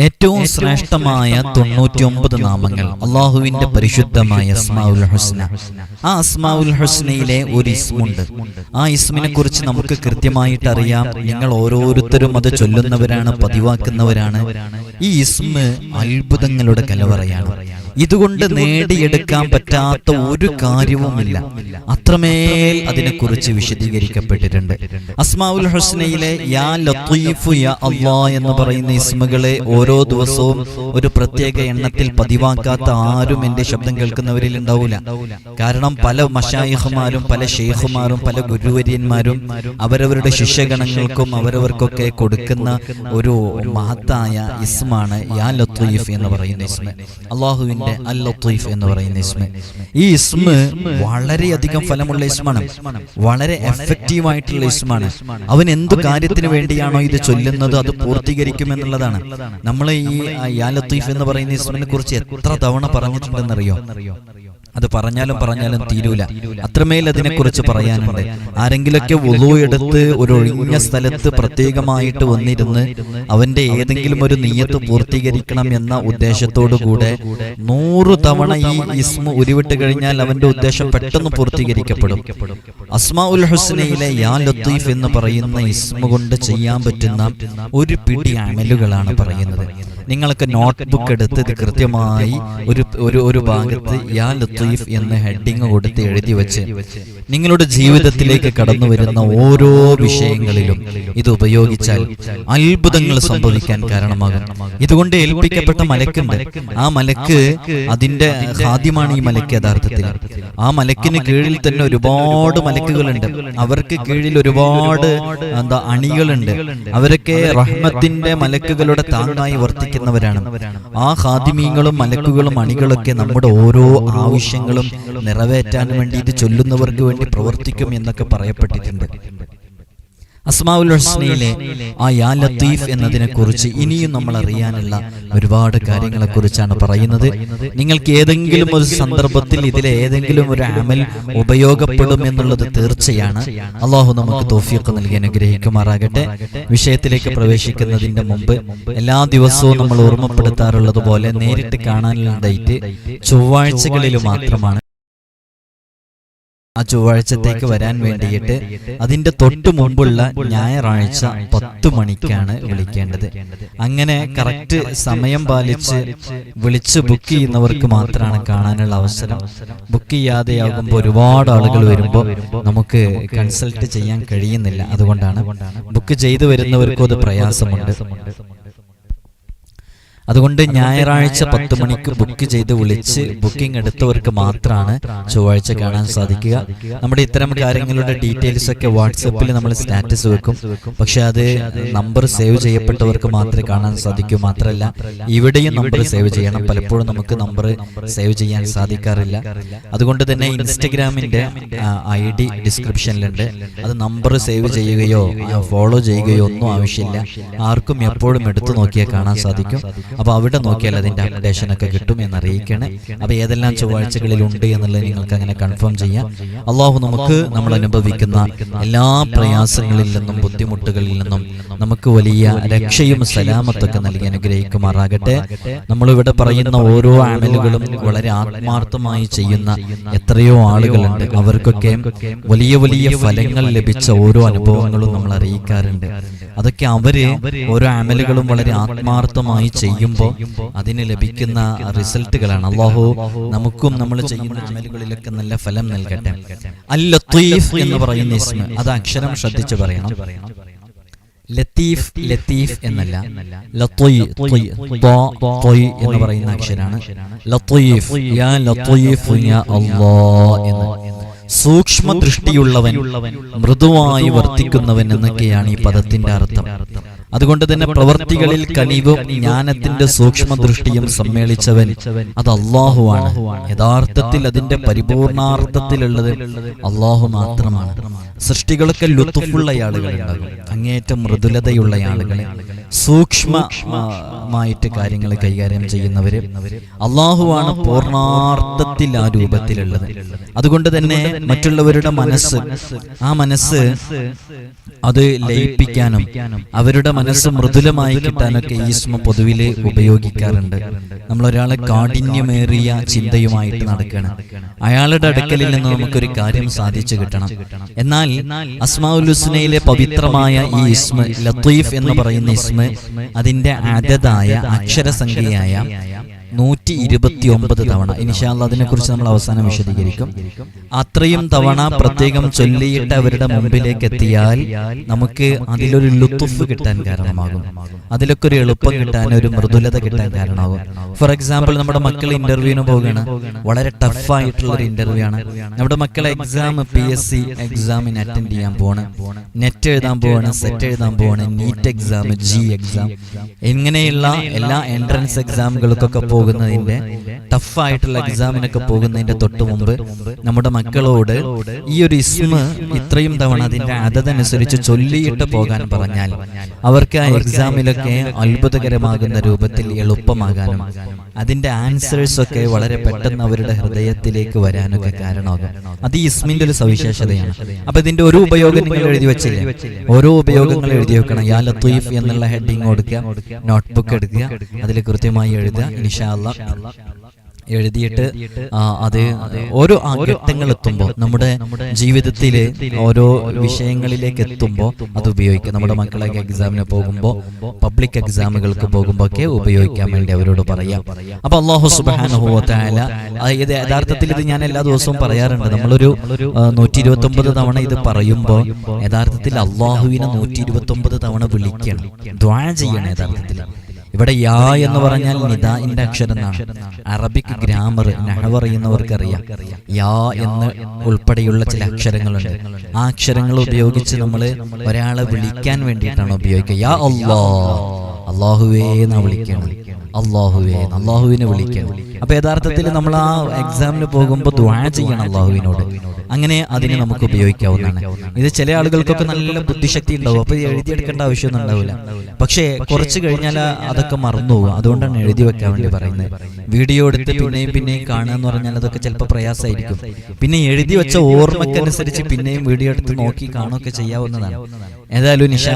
ഏറ്റവും ശ്രേഷ്ഠമായ തൊണ്ണൂറ്റിയൊമ്പത് നാമങ്ങൾ അള്ളാഹുവിന്റെ പരിശുദ്ധമായ അസ്മാഉൽ ഹുസ്ന. ആ അസ്മാഉൽ ഹുസ്നയിലെ ഒരു ഇസ്മുണ്ട്. ആ ഇസ്മിനെ കുറിച്ച് നമുക്ക് കൃത്യമായിട്ട് അറിയാം. നിങ്ങൾ ഓരോരുത്തരും അത് ചൊല്ലുന്നവരാണ് പതിവാക്കുന്നവരാണ്. ഈ ഇസ്മ് അത്ഭുതങ്ങളുടെ കലവറയാണ്. ഇതുകൊണ്ട് നേടിയെടുക്കാൻ പറ്റാത്ത ഒരു കാര്യവുമില്ല. അത്രമേൽ അതിനെക്കുറിച്ച് വിശദീകരിക്കപ്പെട്ടിട്ടുണ്ട്. അസ്മാഉൽ ഹുസ്നയിലെ യാ ലത്തീഫു യാ അള്ളാ എന്ന് പറയുന്ന ഇസ്മുകളെ ഓരോ ദിവസവും ഒരു പ്രത്യേക എണ്ണത്തിൽ പതിവാക്കാത്ത ആരും എന്റെ ശബ്ദം കേൾക്കുന്നവരിൽ ഉണ്ടാവില്ല കാരണം പല മഷായിഹുമാരും പല ഷെയ്ഖുമാരും പല ഗുരുവര്യന്മാരും അവരവരുടെ ശിഷ്യഗണങ്ങൾക്കും അവരവർക്കൊക്കെ കൊടുക്കുന്ന ഒരു മഹത്തായ ഇസ്മാണ് യാ ലത്തീഫ് എന്ന് പറയുന്ന ഇസ്മ. അള്ളാഹുവിന്റെ അൽ ലത്തീഫ് എന്ന് പറയുന്ന ഇസ്മ. ഈ ഇസ്മ വളരെയധികം ഫലമുള്ള ഇസ്മാണ്. വളരെ എഫക്റ്റീവ് ആയിട്ടുള്ള ഇസ്മാണ്. അവൻ എന്തു കാര്യത്തിന് വേണ്ടിയാണോ ഇത് ചൊല്ലുന്നത് അത് പൂർത്തീകരിക്കും എന്നുള്ളതാണ് നമ്മൾ ഈ അൽ യാ ലത്തീഫ് എന്ന് പറയുന്ന ഇസ്മിനെ കുറിച്ച് എത്ര തവണ പറഞ്ഞിട്ടുണ്ടെന്നറിയോ? അത് പറഞ്ഞാലും പറഞ്ഞാലും തീരൂല. അത്രമേൽ അതിനെക്കുറിച്ച് പറയാനുണ്ട്. ആരെങ്കിലൊക്കെ വുളു എടുത്ത് ഒരു ഒഴിഞ്ഞ സ്ഥലത്ത് പ്രത്യേകമായിട്ട് വന്നിരുന്ന് അവന്റെ ഏതെങ്കിലും ഒരു നീയത്ത് പൂർത്തീകരിക്കണം എന്ന ഉദ്ദേശത്തോടു കൂടെ നൂറു തവണ ഈ ഇസ്മ ഉരുവിട്ട് കഴിഞ്ഞാൽ അവന്റെ ഉദ്ദേശം പെട്ടെന്ന് പൂർത്തീകരിക്കപ്പെടും. അസ്മാ ഉൽ ഹുസ്നയിലെ യാ ലത്തീഫ് എന്ന് പറയുന്ന ഇസ്മ കൊണ്ട് ചെയ്യാൻ പറ്റുന്ന ഒരു പിടി അമലുകളാണ് പറയുന്നത്. നിങ്ങൾക്ക് നോട്ട്ബുക്ക് എടുത്ത് ഇത് കൃത്യമായി ഒരു ഒരു ഒരു ഭാഗത്ത് യാ ലത്തീഫ് എന്ന ഹെഡിങ് കൊടുത്ത് എഴുതി വെച്ച്. നിങ്ങളുടെ ജീവിതത്തിലേക്ക് കടന്നു വരുന്ന ഓരോ വിഷയങ്ങളിലും ഇത് ഉപയോഗിച്ചാൽ അത്ഭുതങ്ങൾ സംഭവിക്കാൻ കാരണമാകും. ഇതുകൊണ്ട് ഏൽപ്പിക്കപ്പെട്ട മലക്കുണ്ട്. ആ മലക്ക് അതിന്റെ ആദ്യമാണ് ഈ മലക്ക് യഥാർത്ഥത്തിൽ. ആ മലക്കിന് കീഴിൽ തന്നെ ഒരുപാട് മലക്കുകളുണ്ട്. അവർക്ക് കീഴിൽ ഒരുപാട് എന്താ അണികളുണ്ട്. അവരൊക്കെ റഹ്മത്തിന്റെ മലക്കുകളുടെ താങ്ങായി വർത്തിക്കുന്നവരാണ് ആ ഹാദിമീങ്ങളും മലക്കുകളും അണികളൊക്കെ നമ്മുടെ ഓരോ ആവശ്യങ്ങളും നിറവേറ്റാൻ വേണ്ടി ഇത് ചൊല്ലുന്നവർക്ക് വേണ്ടി പ്രവർത്തിക്കും എന്നൊക്കെ പറയപ്പെട്ടിട്ടുണ്ട്. അസ്മാഉൽ ഹസ്നയിലെ ആ യാ ലത്തീഫ് എന്നതിനെ കുറിച്ച് ഇനിയും നമ്മൾ അറിയാനുള്ള ഒരുപാട് കാര്യങ്ങളെ കുറിച്ചാണ് പറയുന്നത്. നിങ്ങൾക്ക് ഏതെങ്കിലും ഒരു സന്ദർഭത്തിൽ ഇതിലെ ഏതെങ്കിലും ഒരു അമൽ ഉപയോഗപ്പെടും എന്നുള്ളത് തീർച്ചയാണ്. അള്ളാഹു നമുക്ക് തോഫിയൊക്കെ നൽകി അനുഗ്രഹിക്കുമാറാകട്ടെ. വിഷയത്തിലേക്ക് പ്രവേശിക്കുന്നതിന്റെ മുമ്പ് എല്ലാ ദിവസവും നമ്മൾ ഓർമ്മപ്പെടുത്താറുള്ളത് പോലെ നേരിട്ട് കാണാനുള്ള ഡേറ്റ് ചൊവ്വാഴ്ചകളിൽ മാത്രമാണ്. ആ ചൊവ്വാഴ്ചത്തേക്ക് വരാൻ വേണ്ടിയിട്ട് അതിന്റെ തൊട്ട് മുമ്പുള്ള ഞായറാഴ്ച പത്ത് മണിക്കാണ് വിളിക്കേണ്ടത്. അങ്ങനെ കറക്റ്റ് സമയം പാലിച്ച് വിളിച്ച് ബുക്ക് ചെയ്യുന്നവർക്ക് മാത്രമാണ് കാണാനുള്ള അവസരം. ബുക്ക് ചെയ്യാതെയാകുമ്പോൾ ഒരുപാട് ആളുകൾ വരുമ്പോൾ നമുക്ക് കൺസൾട്ട് ചെയ്യാൻ കഴിയുന്നില്ല. അതുകൊണ്ടാണ് ബുക്ക് ചെയ്തു വരുന്നവർക്കും അത് പ്രയാസമുണ്ട്. അതുകൊണ്ട് ഞായറാഴ്ച പത്ത് മണിക്ക് ബുക്ക് ചെയ്ത് വിളിച്ച് ബുക്കിംഗ് എടുത്തവർക്ക് മാത്രമാണ് ചൊവ്വാഴ്ച കാണാൻ സാധിക്കുക. നമ്മുടെ ഇത്തരം കാര്യങ്ങളുടെ ഡീറ്റെയിൽസ് ഒക്കെ വാട്സപ്പിൽ നമ്മൾ സ്റ്റാറ്റസ് വെക്കും. പക്ഷെ അത് നമ്പർ സേവ് ചെയ്യപ്പെട്ടവർക്ക് മാത്രമേ കാണാൻ സാധിക്കൂ മാത്രമല്ല ഇവിടെയും നമ്പർ സേവ് ചെയ്യണം. പലപ്പോഴും നമുക്ക് നമ്പർ സേവ് ചെയ്യാൻ സാധിക്കാറില്ല. അതുകൊണ്ട് തന്നെ ഇൻസ്റ്റഗ്രാമിന്റെ ഐ ഡി ഡിസ്ക്രിപ്ഷനിലുണ്ട് അത് നമ്പർ സേവ് ചെയ്യുകയോ ഫോളോ ചെയ്യുകയോ ഒന്നും ആവശ്യമില്ല. ആർക്കും എപ്പോഴും എടുത്തു നോക്കിയാൽ കാണാൻ സാധിക്കും. അപ്പോൾ അവിടെ നോക്കിയാൽ അതിന്റെ അപ്ഡേഷൻ ഒക്കെ കിട്ടും എന്ന് അറിയിക്കണേ. അപ്പോൾ ഏതെല്ലാം ചൊവ്വാഴ്ചകളിൽ ഉണ്ട് എന്നുള്ളത് നിങ്ങൾക്ക് അങ്ങനെ കൺഫേം ചെയ്യാം. അള്ളാഹു നമുക്ക് നമ്മൾ അനുഭവിക്കുന്ന എല്ലാ പ്രയാസങ്ങളിൽ നിന്നും ബുദ്ധിമുട്ടുകളിൽ നിന്നും നമുക്ക് വലിയ രക്ഷയും സലാമത്തൊക്കെ നൽകി അനുഗ്രഹിക്കുമാറാകട്ടെ. നമ്മളിവിടെ പറയുന്ന ഓരോ ആമലുകളും വളരെ ആത്മാർത്ഥമായി ചെയ്യുന്ന എത്രയോ ആളുകളുണ്ട്. അവർക്കൊക്കെ വലിയ വലിയ ഫലങ്ങൾ ലഭിച്ച ഓരോ അനുഭവങ്ങളും നമ്മൾ അറിയിക്കാറുണ്ട്. അതൊക്കെ അവർ ഓരോ ആമലുകളും വളരെ ആത്മാർത്ഥമായി ചെയ്യുമ്പോൾ അതിന് ലഭിക്കുന്ന റിസൾട്ടുകളാണ് അള്ളാഹു നമുക്കും നമ്മൾ ചെയ്യുന്ന അമലുകളിലൊക്കെ നല്ല ഫലം നൽകട്ടെ. അൽ ലത്തീഫ് എന്ന് പറയുന്ന ഇസ്മ. അത് അക്ഷരം ശ്രദ്ധിച്ച് പറയണം. ലത്തീഫ് ലത്തീഫ് എന്നല്ല. എന്ന് പറയുന്ന അക്ഷരാണ്. ലത്തീഫ് യാ ലത്തീഫ് യാ അല്ലാ എന്ന്. സൂക്ഷ്മ ദൃഷ്ടിയുള്ളവൻ മൃദുവായി വർത്തിക്കുന്നവൻ എന്നൊക്കെയാണ് ഈ പദത്തിന്റെ അർത്ഥം. അതുകൊണ്ട് തന്നെ പ്രവർത്തികളിൽ കനിവും ജ്ഞാനത്തിന്റെ സൂക്ഷ്മ ദൃഷ്ടിയും സമ്മേളിച്ചവൻ അത് അള്ളാഹുവാണ്. യഥാർത്ഥത്തിൽ അതിന്റെ പരിപൂർണാർത്ഥത്തിലുള്ളത് അള്ളാഹു മാത്രമാണ്. സൃഷ്ടികളൊക്കെ ലുത്തുഫുള്ള ആളുകളുണ്ടാകും അങ്ങേറ്റം മൃദുലതയുള്ള ആളുകളെ സൂക്ഷ്മമായിട്ട് കാര്യങ്ങൾ കൈകാര്യം ചെയ്യുന്നവര് അള്ളാഹുവാണ് പൂർണാർത്ഥത്തിൽ ആ രൂപത്തിലുള്ളത്. അതുകൊണ്ട് തന്നെ മറ്റുള്ളവരുടെ മനസ്സ് ആ മനസ്സ് അത് ലയിപ്പിക്കാനും അവരുടെ മനസ്സ് മൃദുലമായി കിട്ടാനൊക്കെ ഈ സ്മ പൊതുവിൽ ഉപയോഗിക്കാറുണ്ട്. നമ്മളൊരാളെ കാഠിന്യമേറിയ ചിന്തയുമായിട്ട് നടക്കണം. അയാളുടെ അടുക്കലിൽ നിന്ന് നമുക്കൊരു കാര്യം സാധിച്ചു കിട്ടണം. എന്നാൽ അസ്മാഉൽ ഹുസ്നയിലെ പവിത്രമായ ഈ ഇസ്മ ലത്തീഫ് എന്ന് പറയുന്ന ഇസ്മ അതിന്റെ അതതായ അക്ഷരസംഖ്യയായ നൂറ്റി ഇരുപത്തി ഒമ്പത് തവണ. ഇനിഷാല്ല അതിനെ കുറിച്ച് നമ്മൾ അവസാനം വിശദീകരിക്കും. അത്രയും തവണ പ്രത്യേകം ചൊല്ലിയിട്ട് അവരുടെ മുമ്പിലേക്ക് എത്തിയാൽ നമുക്ക് അതിലൊരു ലുത്തുഫ് കിട്ടാൻ കാരണമാകും. അതിലൊക്കെ ഒരു എളുപ്പം കിട്ടാൻ ഒരു മൃദുലത കിട്ടാൻ കാരണമാകും. ഫോർ എക്സാമ്പിൾ നമ്മുടെ മക്കൾ ഇന്റർവ്യൂവിന് പോവുകയാണ്. വളരെ ടഫായിട്ടുള്ള ഒരു ഇന്റർവ്യൂ ആണ്. നമ്മുടെ മക്കളെ എക്സാം പി എസ് സി എക്സാമിന് അറ്റൻഡ് ചെയ്യാൻ പോവാണ്. നെറ്റ് എഴുതാൻ പോവാണ് സെറ്റ് എഴുതാൻ പോവാണ് നീറ്റ് എക്സാം ജി എക്സാം ഇങ്ങനെയുള്ള എല്ലാ എൻട്രൻസ് എക്സാമുകൾക്കൊക്കെ പോകുന്നതിന്റെ ടഫ് ആയിട്ടുള്ള എക്സാമിനൊക്കെ പോകുന്നതിന്റെ തൊട്ട് മുമ്പ് നമ്മുടെ മക്കളോട് ഈ ഒരു ഇസ്മ ഇത്രയും തവണ അതിന്റെ അതതനുസരിച്ച് ചൊല്ലിയിട്ട് പോകാൻ പറഞ്ഞാൽ അവർക്ക് ആ എക്സാമിലൊക്കെ അത്ഭുതകരമാകുന്ന രൂപത്തിൽ എളുപ്പമാകാനും അതിന്റെ ആൻസേഴ്സ് ഒക്കെ വളരെ പെട്ടെന്ന് അവരുടെ ഹൃദയത്തിലേക്ക് വരാനൊക്കെ കാരണമാകും. അത് ഈ ഇസ്മിന്റെ ഒരു സവിശേഷതയാണ്. അപ്പൊ ഇതിന്റെ ഒരു ഉപയോഗം നിങ്ങൾ എഴുതി വെച്ചില്ലേ? ഓരോ ഉപയോഗങ്ങൾ എഴുതി വെക്കണം. യാ ലത്തീഫ് എന്നുള്ള ഹെഡിങ് കൊടുക്കുക. നോട്ട്ബുക്ക് എടുക്കുക. അതിൽ കൃത്യമായി എഴുതുക. ഇൻഷാല്ല എഴുതിയിട്ട് അത് ഓരോ ആ ഘട്ടങ്ങൾ എത്തുമ്പോൾ നമ്മുടെ ജീവിതത്തിലെ ഓരോ വിഷയങ്ങളിലേക്ക് എത്തുമ്പോൾ അത് ഉപയോഗിക്കുക. നമ്മുടെ മക്കളൊക്കെ എക്സാമിന് പോകുമ്പോൾ പബ്ലിക് എക്സാമുകൾക്ക് പോകുമ്പോൾ ഒക്കെ ഉപയോഗിക്കാൻ വേണ്ടി അവരോട് പറയാം. അപ്പൊ അള്ളാഹു സുബാനുഭവത്തായ ഇത് യഥാർത്ഥത്തിൽ ഇത് ഞാൻ എല്ലാ ദിവസവും പറയാറുണ്ട്. നമ്മളൊരു നൂറ്റി ഇരുപത്തി ഒമ്പത് തവണ ഇത് പറയുമ്പോൾ യഥാർത്ഥത്തിൽ അള്ളാഹുവിനെ നൂറ്റി ഇരുപത്തി ഒമ്പത് തവണ വിളിക്കണം ദ്വാ ചെയ്യണം യഥാർത്ഥത്തിൽ. ഇവിടെ യാ എന്ന് പറഞ്ഞാൽ നിദാഇന്റെ അക്ഷരം എന്നാണ് അറബിക് ഗ്രാമർ നഹവ് അറിയുന്നവർക്കറിയാം യാ എന്ന് ഉൾപ്പെടെയുള്ള ചില അക്ഷരങ്ങളുണ്ട്. ആ അക്ഷരങ്ങൾ ഉപയോഗിച്ച് നമ്മൾ ഒരാളെ വിളിക്കാൻ വേണ്ടിയിട്ടാണ് ഉപയോഗിക്കുക. യാ അള്ളാ. അള്ളാഹുവേ എന്നാ വിളിക്കണം അള്ളാഹുവേ അള്ളാഹുവിനെ വിളിക്കണം. അപ്പൊ യഥാർത്ഥത്തിൽ നമ്മൾ ആ എക്സാമിന് പോകുമ്പോൾ ദുആ ചെയ്യണം അള്ളാഹുവിനോട്. അങ്ങനെ അതിനെ നമുക്ക് ഉപയോഗിക്കാവുന്നതാണ്. ഇത് ചില ആളുകൾക്കൊക്കെ നല്ല ബുദ്ധിശക്തി ഉണ്ടാവും. അപ്പൊ എഴുതിയെടുക്കേണ്ട ആവശ്യമൊന്നും ഉണ്ടാവില്ല. പക്ഷേ കുറച്ച് കഴിഞ്ഞാൽ അതൊക്കെ മറന്നു പോകും അതുകൊണ്ടാണ് എഴുതി വെക്കാൻ വേണ്ടി പറയുന്നത്. വീഡിയോ എടുത്ത് പിന്നെയും പിന്നെയും കാണുക എന്ന് പറഞ്ഞാൽ അതൊക്കെ ചിലപ്പോൾ പ്രയാസമായിരിക്കും. പിന്നെ എഴുതി വെച്ച ഓർമ്മക്കനുസരിച്ച് പിന്നെയും വീഡിയോ എടുത്ത് നോക്കി കാണുകയൊക്കെ ചെയ്യാവുന്നതാണ്. ഏതായാലും നിഷാ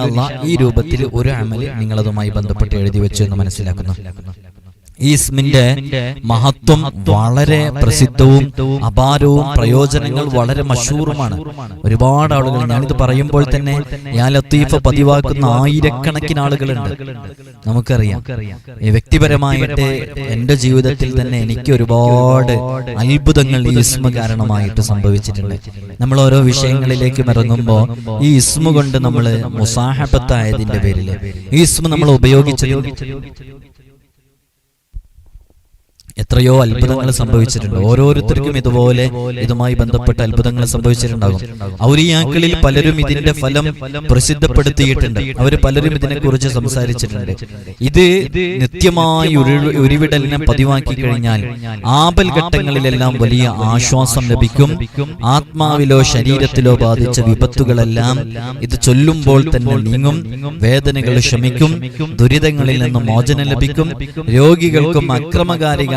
ഈ രൂപത്തിൽ ഒരു അമൽ നിങ്ങളതുമായി ബന്ധപ്പെട്ട് എഴുതി വെച്ചു എന്ന് മനസ്സിലാക്കുന്നു ഈ ഇസ്മിന്റെ മഹത്വം വളരെ പ്രസിദ്ധവും അപാരവും പ്രയോജനങ്ങൾ വളരെ മഷൂറുമാണ് ഒരുപാട് ആളുകൾ ഞാനിത് പറയുമ്പോൾ തന്നെ ഞാൻ ലത്തീഫ പതിവാക്കുന്ന ആയിരക്കണക്കിന് ആളുകളുണ്ട്. നമുക്കറിയാം. ഈ വ്യക്തിപരമായിട്ട് എന്റെ ജീവിതത്തിൽ തന്നെ എനിക്ക് ഒരുപാട് അത്ഭുതങ്ങൾ ഈ ഇസ്മ കാരണമായിട്ട് സംഭവിച്ചിട്ടുണ്ട്. നമ്മൾ ഓരോ വിഷയങ്ങളിലേക്ക് ഇറങ്ങുമ്പോൾ ഈ ഇസ്മ കൊണ്ട് നമ്മൾ മുസാഹബത്തായതിന്റെ പേരിൽ ഈ ഇസ്മ നമ്മൾ ഉപയോഗിച്ചത് എത്രയോ അത്ഭുതങ്ങൾ സംഭവിച്ചിട്ടുണ്ട്. ഓരോരുത്തർക്കും ഇതുപോലെ ഇതുമായി ബന്ധപ്പെട്ട അത്ഭുതങ്ങൾ സംഭവിച്ചിട്ടുണ്ടാകും. ഔലിയാക്കളിൽ പലരും ഇതിന്റെ ഫലം പ്രസിദ്ധപ്പെടുത്തിയിട്ടുണ്ട്. അവർ പലരും ഇതിനെ കുറിച്ച് സംസാരിച്ചിട്ടുണ്ട്. ഇത് നിത്യമായി ഉരു- ഉരുവിടലിനെ പതിവാക്കി കഴിഞ്ഞാൽ ആപൽ ഘട്ടങ്ങളിലെല്ലാം വലിയ ആശ്വാസം ലഭിക്കും. ആത്മാവിലോ ശരീരത്തിലോ ബാധിച്ച വിപത്തുകളെല്ലാം ഇത് ചൊല്ലുമ്പോൾ തന്നെ നീങ്ങും. വേദനകൾ ശമിക്കും ദുരിതങ്ങളിൽ നിന്ന് മോചനം ലഭിക്കും. രോഗികൾക്കും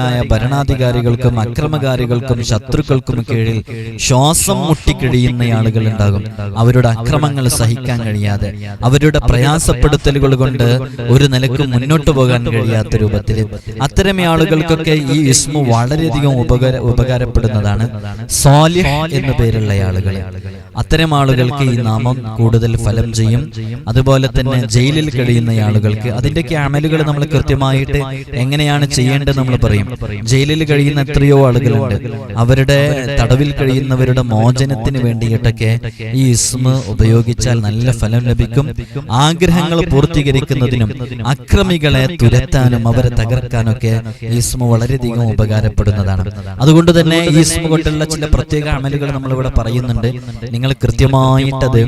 അക്രമകാരികളായ ഭരണാധികാരികൾക്കും അക്രമകാരികൾക്കും ശത്രുക്കൾക്കും കീഴിൽ ശ്വാസം മുട്ടിക്കിഴിയുന്ന ആളുകൾ ഉണ്ടാകും. അവരുടെ അക്രമങ്ങൾ സഹിക്കാൻ കഴിയാതെ അവരുടെ പ്രയാസപ്പെടുത്തലുകൾ കൊണ്ട് ഒരു നിലയ്ക്ക് മുന്നോട്ട് പോകാൻ കഴിയാത്ത രൂപത്തിൽ. അത്തരം ആളുകൾക്കൊക്കെ ഈ ഇസ്മു വളരെയധികം ഉപകാര ഉപകാരപ്പെടുന്നതാണ്. എന്നു പേരുള്ള ആളുകൾ. അത്തരം ആളുകൾക്ക് ഈ നാമം കൂടുതൽ ഫലം ചെയ്യും. അതുപോലെ തന്നെ ജയിലിൽ കഴിയുന്ന ആളുകൾക്ക് അതിന്റെയൊക്കെ അമലുകൾ നമ്മൾ കൃത്യമായിട്ട് എങ്ങനെയാണ് ചെയ്യേണ്ടത് നമ്മൾ പറയും. ജയിലിൽ കഴിയുന്ന എത്രയോ ആളുകളുണ്ട്. അവരുടെ തടവിൽ കഴിയുന്നവരുടെ മോചനത്തിന് വേണ്ടിയിട്ടൊക്കെ ഈ ഇസ്മ ഉപയോഗിച്ചാൽ നല്ല ഫലം ലഭിക്കും. ആഗ്രഹങ്ങൾ പൂർത്തീകരിക്കുന്നതിനും അക്രമികളെ തുരത്താനും അവരെ തകർക്കാനൊക്കെ ഈ ഇസ്മ വളരെയധികം ഉപകാരപ്പെടുന്നതാണ്. അതുകൊണ്ട് തന്നെ ഈ ഇസ്മ കൊണ്ടുള്ള ചില പ്രത്യേക അമലുകൾ നമ്മളിവിടെ പറയുന്നുണ്ട്. നിങ്ങൾ കൃത്യമായിട്ടത്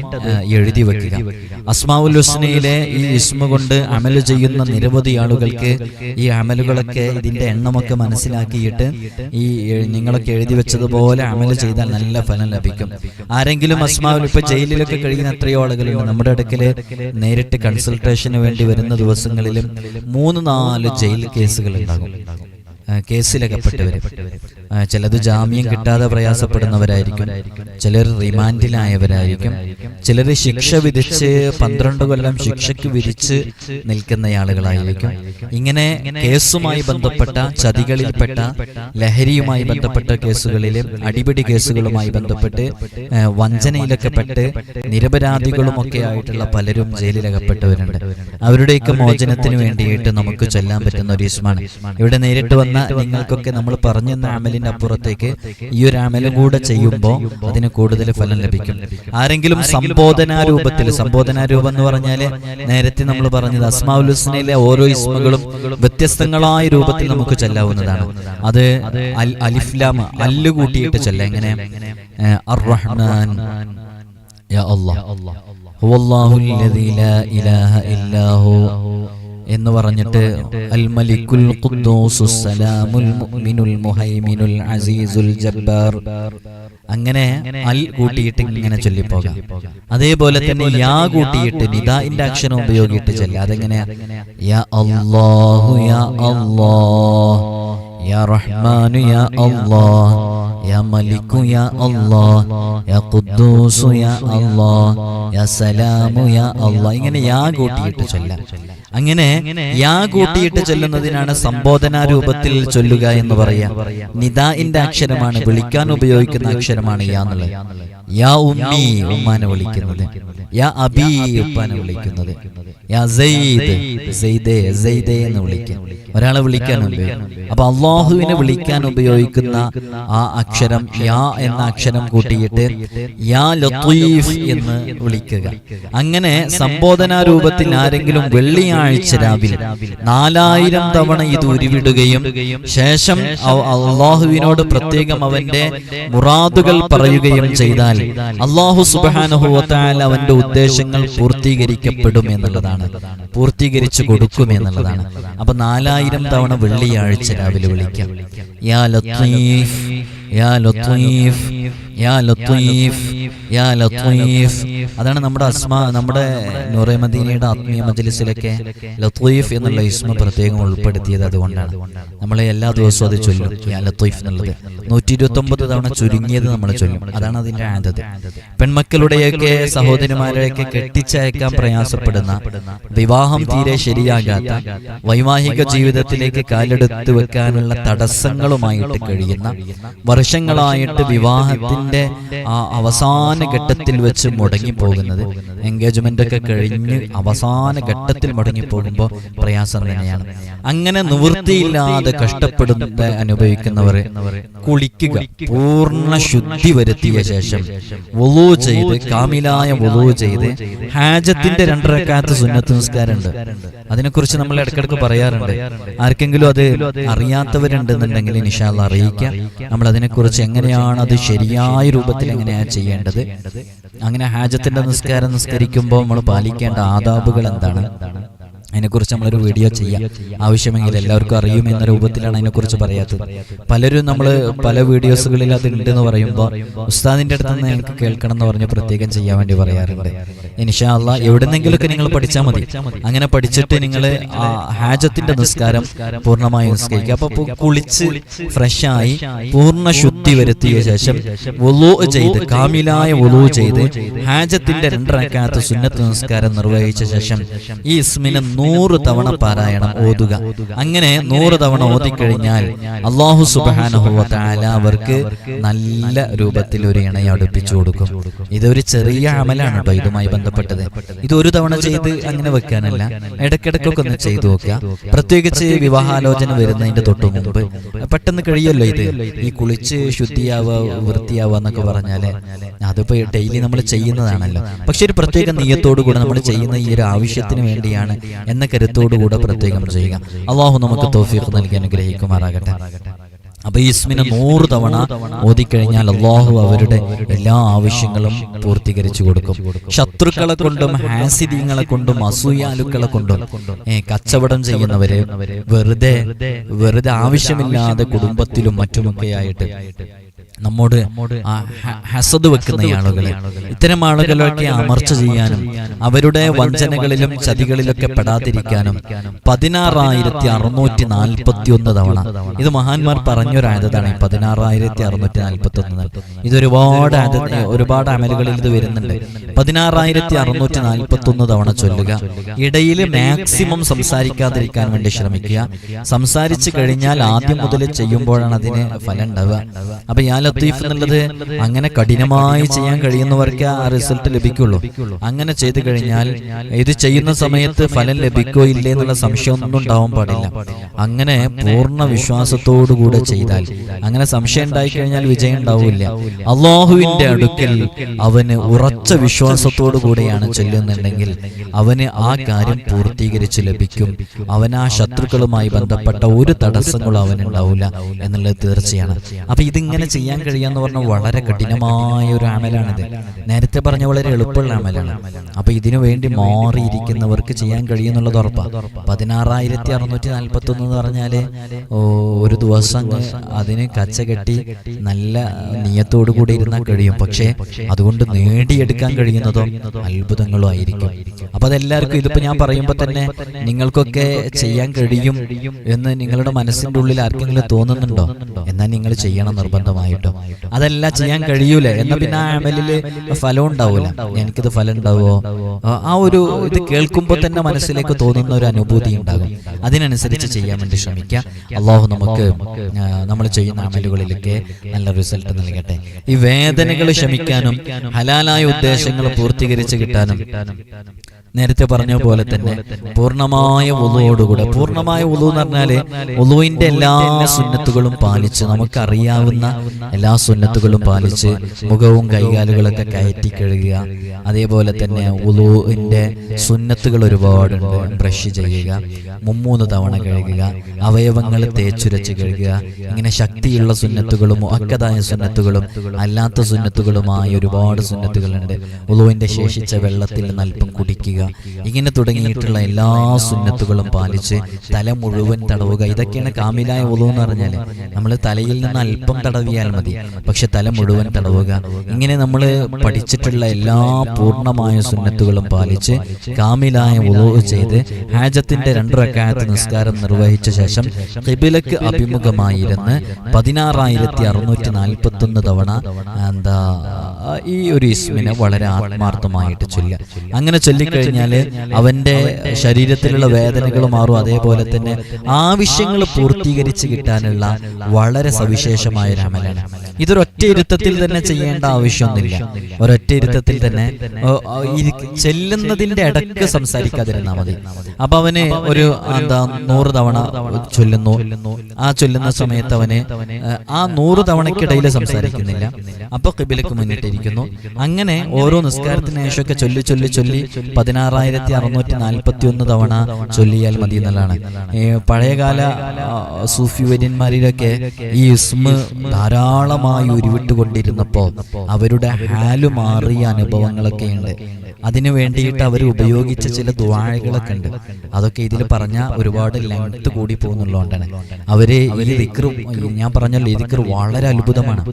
എഴുതി വെക്കുക. അസ്മാവുൽ ഹുസ്നയിലെ ഈ ഇസ്മ കൊണ്ട് അമൽ ചെയ്യുന്ന നിരവധി ആളുകൾക്ക് ഈ അമലുകളൊക്കെ ഇതിന്റെ എണ്ണമൊക്കെ മനസ്സിലാക്കിയിട്ട് ഈ നിങ്ങളൊക്കെ എഴുതി വെച്ചതുപോലെ അമൽ ചെയ്താൽ നല്ല ഫലം ലഭിക്കും. ആരെങ്കിലും അസ്മാവിൽ ഇപ്പൊ ജയിലിലൊക്കെ കഴിയുന്ന എത്രയോ ആളുകളുണ്ട്. നമ്മുടെ അടുക്കൽ നേരിട്ട് കൺസൾട്ടേഷന് വേണ്ടി വരുന്ന ദിവസങ്ങളിലും മൂന്ന് നാല് ജയിൽ കേസുകൾ ഉണ്ടാകും. കേസിലകപ്പെട്ടവര് ചിലത് ജാമ്യം കിട്ടാതെ പ്രയാസപ്പെടുന്നവരായിരിക്കും. ചിലർ റിമാൻഡിലായവരായിരിക്കും. ചിലർ ശിക്ഷ വിധിച്ച് പന്ത്രണ്ട് കൊല്ലം ശിക്ഷയ്ക്ക് വിധിച്ച് നിൽക്കുന്ന ആളുകളായിരിക്കും ഇങ്ങനെ കേസുമായി ബന്ധപ്പെട്ട ചതികളിൽപ്പെട്ട ലഹരിയുമായി ബന്ധപ്പെട്ട കേസുകളിൽ അടിപിടി കേസുകളുമായി ബന്ധപ്പെട്ട് വഞ്ചനയിലൊക്കെ പെട്ട് നിരപരാധികളുമൊക്കെ ആയിട്ടുള്ള പലരും ജയിലിലകപ്പെട്ടവരുണ്ട്. അവരുടെയൊക്കെ മോചനത്തിന് വേണ്ടിയിട്ട് നമുക്ക് ചൊല്ലാൻ പറ്റുന്ന ഒരു ഇസ്മാണ് ഇവിടെ നേരിട്ട് വന്ന നിങ്ങൾക്കൊക്കെ നമ്മൾ പറഞ്ഞു തന്ന അമലിന്റെ അപ്പുറത്തേക്ക് ഈ ഒരു അമലും കൂടെ ചെയ്യുമ്പോൾ അതിന് കൂടുതൽ ഫലം ലഭിക്കും. ആരെങ്കിലും സംബോധനാ രൂപത്തിൽ സംബോധനാ രൂപം എന്ന് പറഞ്ഞാൽ നേരത്തെ നമ്മൾ പറഞ്ഞത് അസ്മാഉൽ ഹുസ്നയിലെ ഓരോ ഇസ്മകളും വ്യത്യസ്തങ്ങളായ രൂപത്തിൽ നമുക്ക് ചെല്ലാവുന്നതാണ്. അത് അൽ അലിഫ്ലാം അല്ല് കൂട്ടിയിട്ട് ചെല്ലാം. എങ്ങനെ? അർ റഹ്മാൻ യാ അല്ലാഹ് ഹുവല്ലാഹുൽ ലദീ ലാ ഇലാഹ ഇല്ലാ ഹു എന്ന് പറഞ്ഞിട്ട് അൽ മലിക്കുൽ ഖുദ്ദൂസുസ് സലാമുൽ മുഅ്മിനുൽ മുഹൈമിനുൽ അസീസുൽ ജബ്ബാർ. അങ്ങനെ അൽ കൂട്ടിയിട്ട് ഇങ്ങനെ ചൊല്ലിപ്പോകാം. അതേപോലെ തന്നെ യാ കൂട്ടിയിട്ട് നിദാഇന്റെ അക്ഷരം ഉപയോഗിച്ചിട്ട് ചെല്ലാം അതെങ്ങനെ യാ അല്ലാഹു യാ അല്ലാഹ്. യാ റഹ്മാനു യാ അല്ലാഹ്. യാ ملك യാ അല്ലാഹ് യാ قدوس യാ അല്ലാഹ് യാ സലാമു യാ അല്ലാഹ് ഇങ്ങനെ യാ കൂട്ടിയിട്ട് ചൊല്ലാം. അങ്ങനെ യാ കൂട്ടിയിട്ട് ചൊല്ലുന്നതിനാണ് സംബോധനാ രൂപത്തിൽ ചൊല്ലുക എന്ന് പറയാം. നിദാഇന്റെ അക്ഷരമാണ് വിളിക്കാൻ ഉപയോഗിക്കുന്ന അക്ഷരമാണ് യാ എന്നുള്ളത്. യാ ഉമ്മി ഉമ്മാനെ വിളിക്കുന്നത്. യാ അബി ഉപ്പാനെ വിളിക്കുന്നത്. യാ സെയ്ദ് സെയ്ദേ സെയ്ദേ എന്ന് വിളിക്കും. ഒരാളെ വിളിക്കാൻ ഉപയോഗിക്കും അപ്പൊ അള്ളാഹുവിനെ വിളിക്കാൻ ഉപയോഗിക്കുന്ന ആ അക്ഷരം യാ എന്ന അക്ഷരം കൂട്ടിയിട്ട് യാ ലത്തീഫ് എന്ന് വിളിക്കുക. അങ്ങനെ സംബോധനാ രൂപത്തിൽ ആരെങ്കിലും വെള്ളിയാഴ്ച രാവിലെ നാലായിരം തവണ ഇത് ഉരുവിടുകയും ശേഷം അള്ളാഹുവിനോട് പ്രത്യേകം അവന്റെ മുറാദുകൾ പറയുകയും ചെയ്താൽ അള്ളാഹു സുബാനുഭവത്താൽ അവന്റെ ഉദ്ദേശങ്ങൾ പൂർത്തീകരിക്കപ്പെടും എന്നുള്ളതാണ്. പൂർത്തീകരിച്ചു കൊടുക്കും എന്നുള്ളതാണ്. അപ്പൊ നാലായിരം തവണ വെള്ളിയാഴ്ച രാവിലെ വിളിക്കാം. യാ ലത്തീഫ്. യാ ലത്തീഫ് യാ ലത്തീഫ് യാ ലത്തീഫ്. അതാണ് നമ്മുടെ അസ്മ നമ്മുടെ നൂറെ മദീനയുടെ ആത്മീയ മജലിസിലൊക്കെ ലത്തീഫ് എന്നുള്ള ഇസ്മ പ്രത്യേകം ഉൾപ്പെടുത്തിയത് അതുകൊണ്ടാണ്. നമ്മളെ എല്ലാ ദിവസവും അത് ചൊല്ലും. യാ ലത്തീഫ് എന്നുള്ളത്. നൂറ്റി ഇരുപത്തി ഒമ്പത് തവണ ചുരുങ്ങിയത് നമ്മൾ ചൊല്ലും. അതാണ് അതിന്റെ ആദത്. പെൺമക്കളുടെയൊക്കെ സഹോദരിമാരെയൊക്കെ കെട്ടിച്ചയക്കാൻ പ്രയാസപ്പെടുന്ന വിവാഹം തീരെ ശരിയാകാത്ത വൈവാഹിക ജീവിതത്തിലേക്ക് കാലെടുത്ത് വെക്കാനുള്ള തടസ്സങ്ങളുമായിട്ട് കഴിയുന്ന വർഷങ്ങളായിട്ട് വിവാഹത്തിന്റെ ആ അവസാന ഘട്ടത്തിൽ വെച്ച് മുടങ്ങി പോകുന്നത് എൻഗേജ്മെന്റ് ഒക്കെ കഴിഞ്ഞ് അവസാന ഘട്ടത്തിൽ മുടങ്ങി പോകുമ്പോൾ പ്രയാസം തന്നെയാണ്. അങ്ങനെ നിവൃത്തിയില്ലാതെ കഷ്ടപ്പെടുന്ന അനുഭവിക്കുന്നവർ കുളിക്കുക പൂർണ ശുദ്ധി വരുത്തിയ ശേഷം വുളു ചെയ്ത് കാമിലായ വുളു ചെയ്ത് ഹാജത്തിന്റെ രണ്ടരക്കാലത്ത് സുന്നത്ത് നിസ്കാരമുണ്ട്. അതിനെക്കുറിച്ച് നമ്മൾ ഇടയ്ക്കിടയ്ക്ക് പറയാറുണ്ട്. ആർക്കെങ്കിലും അത് അറിയാത്തവരുണ്ടെന്നുണ്ടെങ്കിൽ നിഷാദ് അറിയിക്കാം. നമ്മൾ അതിനെക്കുറിച്ച് എങ്ങനെയാണ് അത് ശരിയായ രൂപത്തിൽ എങ്ങനെയാണ് ചെയ്യേണ്ടത്? അങ്ങനെ ഹാജത്തിന്റെ നിസ്കാരം നിസ്കരിക്കുമ്പോൾ നമ്മൾ പാലിക്കേണ്ട ആദാബുകൾ എന്താണ്? അതിനെക്കുറിച്ച് നമ്മളൊരു വീഡിയോ ചെയ്യാം. ആവശ്യമെങ്കിൽ എല്ലാവർക്കും അറിയും എന്ന രൂപത്തിലാണ് അതിനെക്കുറിച്ച് പറയാത്തത്. പലരും നമ്മൾ പല വീഡിയോസുകളിൽ അത് ഉണ്ടെന്ന് പറയുമ്പോൾ ഉസ്താദിന്റെ അടുത്ത് നിന്ന് നിങ്ങൾക്ക് കേൾക്കണം എന്ന് പറഞ്ഞ് പ്രത്യേകം ചെയ്യാൻ വേണ്ടി പറയാറുണ്ട്. ഇൻഷാല്ല എവിടെന്നെങ്കിലൊക്കെ നിങ്ങൾ പഠിച്ചാൽ മതി. അങ്ങനെ പഠിച്ചിട്ട് നിങ്ങൾ ഹാജത്തിന്റെ നിസ്കാരം പൂർണമായി നിസ്കരിക്കുക. അപ്പൊ കുളിച്ച് കുളിച്ച് ഫ്രഷായി പൂർണ ശുദ്ധി വരുത്തിയ ശേഷം ഒലു ചെയ്ത് കാമിലായ ഒലു ചെയ്ത് ഹാജത്തിന്റെ രണ്ടരക്കാത്ത സുന്നത്ത് നിസ്കാരം നിർവഹിച്ച ശേഷം ഈ ഇസ്മിനെ നൂറ് തവണ പാരായണം ഓതുക. അങ്ങനെ നൂറ് തവണ ഓതിക്കഴിഞ്ഞാൽ അള്ളാഹു സുബാനുഭവത്താല അവർക്ക് നല്ല രൂപത്തിൽ ഒരു ഇണയെ അടുപ്പിച്ചു കൊടുക്കും. ഇതൊരു ചെറിയ അമലാണ് കേട്ടോ ഇതുമായി ബന്ധപ്പെട്ടത്. ഇത് ഒരു തവണ ചെയ്ത് അങ്ങനെ വെക്കാനല്ല ഇടക്കിടക്കൊക്കെ ഒന്ന് ചെയ്തു നോക്കുക. പ്രത്യേകിച്ച് വിവാഹാലോചന വരുന്നതിന്റെ തൊട്ടു മുമ്പ് പെട്ടെന്ന് കഴിയല്ലോ ഇത്? ഈ കുളിച്ച് ശുദ്ധിയാവുക വൃത്തിയാവുക എന്നൊക്കെ പറഞ്ഞാൽ അതിപ്പോ ഡെയിലി നമ്മൾ ചെയ്യുന്നതാണല്ലോ. പക്ഷെ ഒരു പ്രത്യേക നീയത്തോടു കൂടെ നമ്മൾ ചെയ്യുന്ന ഈ ഒരു ആവശ്യത്തിന് വേണ്ടിയാണ് എന്ന കരുത്തോടുകൂടെ പ്രത്യേകം ചെയ്യുക അള്ളാഹു നമുക്ക് തോഫീഖ് നൽകി അനുഗ്രഹിക്കുമാറാകട്ടെ. അപ്പൊ ഈസ്മിനെ നൂറ് തവണ ഓതിക്കഴിഞ്ഞാൽ അള്ളാഹു അവരുടെ എല്ലാ ആവശ്യങ്ങളും പൂർത്തീകരിച്ചു കൊടുക്കും. ശത്രുക്കളെ കൊണ്ടും ഹാസിദീങ്ങളെ കൊണ്ടും അസൂയാലുക്കളെ കൊണ്ടും കച്ചവടം ചെയ്യുന്നവര് വെറുതെ വെറുതെ ആവശ്യമില്ലാതെ കുടുംബത്തിലും മറ്റുമൊക്കെയായിട്ട് നമ്മോട് ഹസദ് വെക്കുന്ന ആളുകളെ ഇത്തരം ആളുകളൊക്കെ അമർച്ച ചെയ്യാനും അവരുടെ വഞ്ചനകളിലും ചതികളിലൊക്കെ പെടാതിരിക്കാനും പതിനാറായിരത്തി അറുന്നൂറ്റി നാൽപ്പത്തി ഒന്ന് തവണ ഇത് മഹാന്മാർ പറഞ്ഞൊരായതാണ് പതിനാറായിരത്തി അറുന്നൂറ്റി നാൽപ്പത്തി ഒന്ന് ഇത് ഒരുപാട് അമലുകളിൽ ഇത് വരുന്നുണ്ട്. പതിനാറായിരത്തി അറുന്നൂറ്റി നാൽപ്പത്തി ഒന്ന് തവണ ചൊല്ലുക. ഇടയിൽ മാക്സിമം സംസാരിക്കാതിരിക്കാൻ വേണ്ടി ശ്രമിക്കുക. സംസാരിച്ചു കഴിഞ്ഞാൽ ആദ്യം മുതൽ ചെയ്യുമ്പോഴാണ് അതിന് ഫലം ഉണ്ടാവുക. അപ്പൊ യാ ലത്തീഫ് എന്നുള്ളത് അങ്ങനെ കഠിനമായി ചെയ്യാൻ കഴിയുന്നവർക്ക് ആ റിസൾട്ട് ലഭിക്കുള്ളൂ. അങ്ങനെ ചെയ്തു കഴിഞ്ഞാൽ ഇത് ചെയ്യുന്ന സമയത്ത് ഫലം ലഭിക്കോ ഇല്ലേ എന്നുള്ള സംശയമൊന്നും ഉണ്ടാവാൻ പാടില്ല. അങ്ങനെ പൂർണ വിശ്വാസത്തോടു കൂടെ ചെയ്താൽ അങ്ങനെ സംശയം ഉണ്ടായി കഴിഞ്ഞാൽ വിജയം ഉണ്ടാവില്ല. അള്ളാഹുവിന്റെ അടുക്കൽ അവന് ഉറച്ച വിശ്വാസത്തോടു കൂടെയാണ് ചെല്ലുന്നുണ്ടെങ്കിൽ അവന് ആ കാര്യം പൂർത്തീകരിച്ച് ലഭിക്കും. അവൻ ആ ശത്രുക്കളുമായി ബന്ധപ്പെട്ട ഒരു തടസ്സങ്ങളും അവനുണ്ടാവില്ല എന്നുള്ളത് തീർച്ചയാണ്. അപ്പൊ ഇതിങ്ങനെ ചെയ്യാൻ കഴിയാന്ന് പറഞ്ഞാൽ വളരെ കഠിനമായ ഒരു അമലാണിത്. നേരത്തെ പറഞ്ഞ വളരെ എളുപ്പമുള്ള അമലാണ്. അപ്പൊ ഇതിനു വേണ്ടി മാറിയിരിക്കുന്നവർക്ക് ചെയ്യാൻ കഴിയുന്നുള്ളത് ഉറപ്പാ. പതിനാറായിരത്തി അറുന്നൂറ്റി നാൽപ്പത്തി ഒന്ന് എന്ന് പറഞ്ഞാൽ ഒരു ദിവസം അതിന് കച്ച കെട്ടി നല്ല നിയത്തോടു കൂടി ഇരുന്നാൽ കഴിയും. പക്ഷേ അതുകൊണ്ട് നേടിയെടുക്കാൻ കഴിയുന്നതോ അത്ഭുതങ്ങളോ ആയിരിക്കും. അപ്പൊ അതെല്ലാവർക്കും ഇതിപ്പോ ഞാൻ പറയുമ്പോ തന്നെ നിങ്ങൾക്കൊക്കെ ചെയ്യാൻ കഴിയും എന്ന് നിങ്ങളുടെ മനസ്സിന്റെ ഉള്ളിൽ ആർക്കെങ്കിലും തോന്നുന്നുണ്ടോ? എന്നാൽ നിങ്ങൾ ചെയ്യണം നിർബന്ധമായിട്ടും? അതല്ല ചെയ്യാൻ കഴിയൂലേ. എന്നാ പിന്നെ ആ അമലിൽ ഫലം ഉണ്ടാവൂല. എനിക്കിത് ഫലം ഉണ്ടാവുമോ ആ- ആ ഒരു ഇത് കേൾക്കുമ്പോൾ തന്നെ മനസ്സിലേക്ക് തോന്നുന്ന ഒരു അനുഭൂതി ഉണ്ടാകും. അതിനനുസരിച്ച് ചെയ്യാൻ വേണ്ടി ശ്രമിക്കുക അള്ളാഹു നമുക്ക് നമ്മൾ ചെയ്യുന്ന അമലുകളിലൊക്കെ നല്ല റിസൾട്ട് നൽകട്ടെ. ഈ വേദനകൾ ക്ഷമിക്കാനും ഹലാലായ ഉദ്ദേശങ്ങൾ പൂർത്തീകരിച്ച് കിട്ടാനും നേരത്തെ പറഞ്ഞ പോലെ തന്നെ പൂർണമായ ഉളുവോടുകൂടെ പൂർണമായ ഉളു എന്ന് പറഞ്ഞാൽ ഉളുവിന്റെ എല്ലാ സുന്നത്തുകളും പാലിച്ച് നമുക്കറിയാവുന്ന എല്ലാ സുന്നത്തുകളും പാലിച്ച് മുഖവും കൈകാലുകളൊക്കെ കയറ്റി കഴുകുക. അതേപോലെ തന്നെ ഉളുവിന്റെ സുന്നത്തുകൾ ഒരുപാടുണ്ട്. ബ്രഷ് ചെയ്യുക. മുമ്മൂന്ന് തവണ കഴുകുക. അവയവങ്ങൾ തേച്ചുരച്ച് കഴുകുക. ഇങ്ങനെ ശക്തിയുള്ള സുന്നത്തുകളും അക്കതായ സുന്നത്തുകളും അല്ലാത്ത സുന്നത്തുകളുമായ ഒരുപാട് സുന്നത്തുകളുണ്ട്. ഉളുവിന്റെ ശേഷിച്ച വെള്ളത്തിൽ നൽപ്പം അല്പം കുടിക്കുക ഇങ്ങനെ തുടങ്ങിയിട്ടുള്ള എല്ലാ സുന്നത്തുകളും പാലിച്ച് തല മുഴുവൻ തടവുക. ഇതൊക്കെയാണ് കാമിലായ ഉളു എന്ന് പറഞ്ഞാൽ നമ്മൾ തലയിൽ നിന്ന് അല്പം തടവിയാൽ മതി. പക്ഷെ തല മുഴുവൻ തടവുക. ഇങ്ങനെ നമ്മൾ പഠിച്ചിട്ടുള്ള എല്ലാ പൂർണമായ സുന്നത്തുകളും പാലിച്ച് കാമിലായ ഉളവ് ചെയ്ത് ഹാജത്തിന്റെ രണ്ടു റക്കായത്ത് നിസ്കാരം നിർവഹിച്ച ശേഷം കിബിലക്ക് അഭിമുഖമായിരുന്ന് പതിനാറായിരത്തി അറുന്നൂറ്റി നാൽപ്പത്തി ഒന്ന് തവണ എന്താ ഈ ഒരു ഇസ്മിനെ വളരെ ആത്മാർത്ഥമായിട്ട് ചൊല്ലുക. അങ്ങനെ ചൊല്ലിക്കഴിഞ്ഞാൽ അവന്റെ ശരീരത്തിലുള്ള വേദനകൾ മാറും. അതേപോലെ തന്നെ ആവശ്യങ്ങൾ പൂർത്തീകരിച്ച് കിട്ടാനുള്ള വളരെ സവിശേഷമായ ഒരു അമലാണ്. ഇതൊരൊറ്റ ഇരുത്തത്തിൽ തന്നെ ചെയ്യേണ്ട ആവശ്യമൊന്നുമില്ല. ഒരൊറ്റ ഇരുത്തത്തിൽ തന്നെ ചെല്ലുന്നതിന്റെ ഇടയ്ക്ക് സംസാരിക്കാതിരുന്നാൽ മതി. അപ്പൊ അവന് ഒരു എന്താ നൂറ് തവണ ചൊല്ലുന്നു. ആ ചൊല്ലുന്ന സമയത്ത് അവന് ആ നൂറ് തവണക്കിടയിൽ സംസാരിക്കുന്നില്ല. അപ്പൊ കിബിലക്ക് മുന്നിട്ടിരിക്കുന്നു അങ്ങനെ ഓരോ നിസ്കാരത്തിന് ശേഷമൊക്കെ ചൊല്ലി ചൊല്ലി ചൊല്ലി പതിനാറായിരത്തി അറുന്നൂറ്റി നാൽപ്പത്തി ഒന്ന് തവണ ചൊല്ലിയാൽ മതി എന്നുള്ളതാണ് പഴയകാല സൂഫി വര്യന്മാരിലൊക്കെ ഈ ഇസ്മ ധാരാളമായി ഉരുവിട്ടുകൊണ്ടിരുന്നപ്പോ അവരുടെ ഹാൽ മാറിയ അനുഭവങ്ങളൊക്കെ ഉണ്ട്. അതിനു വേണ്ടിയിട്ട് അവർ ഉപയോഗിച്ച ചില ദ്വാഴകളൊക്കെ ഉണ്ട്. അതൊക്കെ ഇതിൽ പറഞ്ഞ ഒരുപാട് ലെങ്ത് കൂടി പോകുന്നുള്ളതുകൊണ്ടാണ്. അവർ ഈ ദിക്ർ ഞാൻ പറഞ്ഞല്ലോ ഈ ദിക്ർ വളരെ അത്ഭുതമാണ്.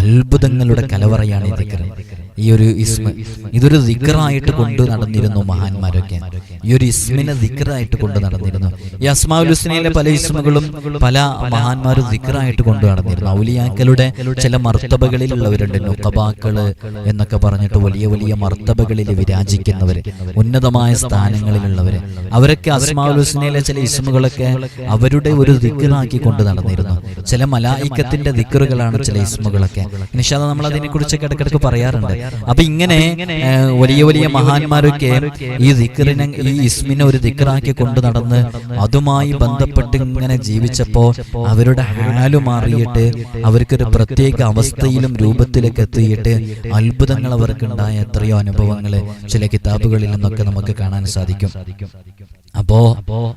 അത്ഭുതങ്ങളുടെ കലവറയാണ് ഈ ദിക്ർ ഈ ഒരു ഇസ്മ ഇതൊരു ദിക്റായിട്ട് കൊണ്ട് നടന്നിരുന്നു മഹാന്മാരൊക്കെ. ഈ ഒരു ഇസ്മിനെ ദിക്റായിട്ട് കൊണ്ട് നടന്നിരുന്നു. ഈ അസ്മാഉൽ ഹുസ്നയിലെ പല ഇസ്മുകളും പല മഹാന്മാരും ദിക്റായിട്ട് കൊണ്ട് നടന്നിരുന്നു. ഔലിയാക്കളുടെ ചില മർത്തബകളിലുള്ളവരുണ്ട് നുക്കബാക്കൾ എന്നൊക്കെ പറഞ്ഞിട്ട് വലിയ വലിയ മർത്തബകളിൽ വിരാജിക്കുന്നവര്. ഉന്നതമായ സ്ഥാനങ്ങളിലുള്ളവര്. അവരൊക്കെ അസ്മാഉൽ ഹുസ്നയിലെ ചില ഇസ്മുകളൊക്കെ അവരുടെ ഒരു ദിക്റാക്കി കൊണ്ട് നടന്നിരുന്നു. ചില മലായിക്കത്തിന്റെ ദിക്റുകളാണ് ചില ഇസ്മുകളൊക്കെ. നിഷാദ നമ്മൾ അതിനെ കുറിച്ചൊക്കെ ഇടക്കിടക്ക് പറയാറുണ്ട്. അപ്പൊ ഇങ്ങനെ വലിയ വലിയ മഹാന്മാരൊക്കെ ഈ ദിക്റിനെ ഈ ഇസ്മിനെ ഒരു ദിക്റാക്കി കൊണ്ടു നടന്ന് അതുമായി ബന്ധപ്പെട്ട് ഇങ്ങനെ ജീവിച്ചപ്പോ അവരുടെ ഹാലു മാറിയിട്ട് അവർക്കൊരു പ്രത്യേക അവസ്ഥയിലും രൂപത്തിലൊക്കെ എത്തിയിട്ട് അത്ഭുതങ്ങൾ അവർക്കുണ്ടായ എത്രയോ അനുഭവങ്ങൾ ചില കിതാബുകളിൽ നിന്നൊക്കെ നമുക്ക് കാണാൻ സാധിക്കും. അപ്പോ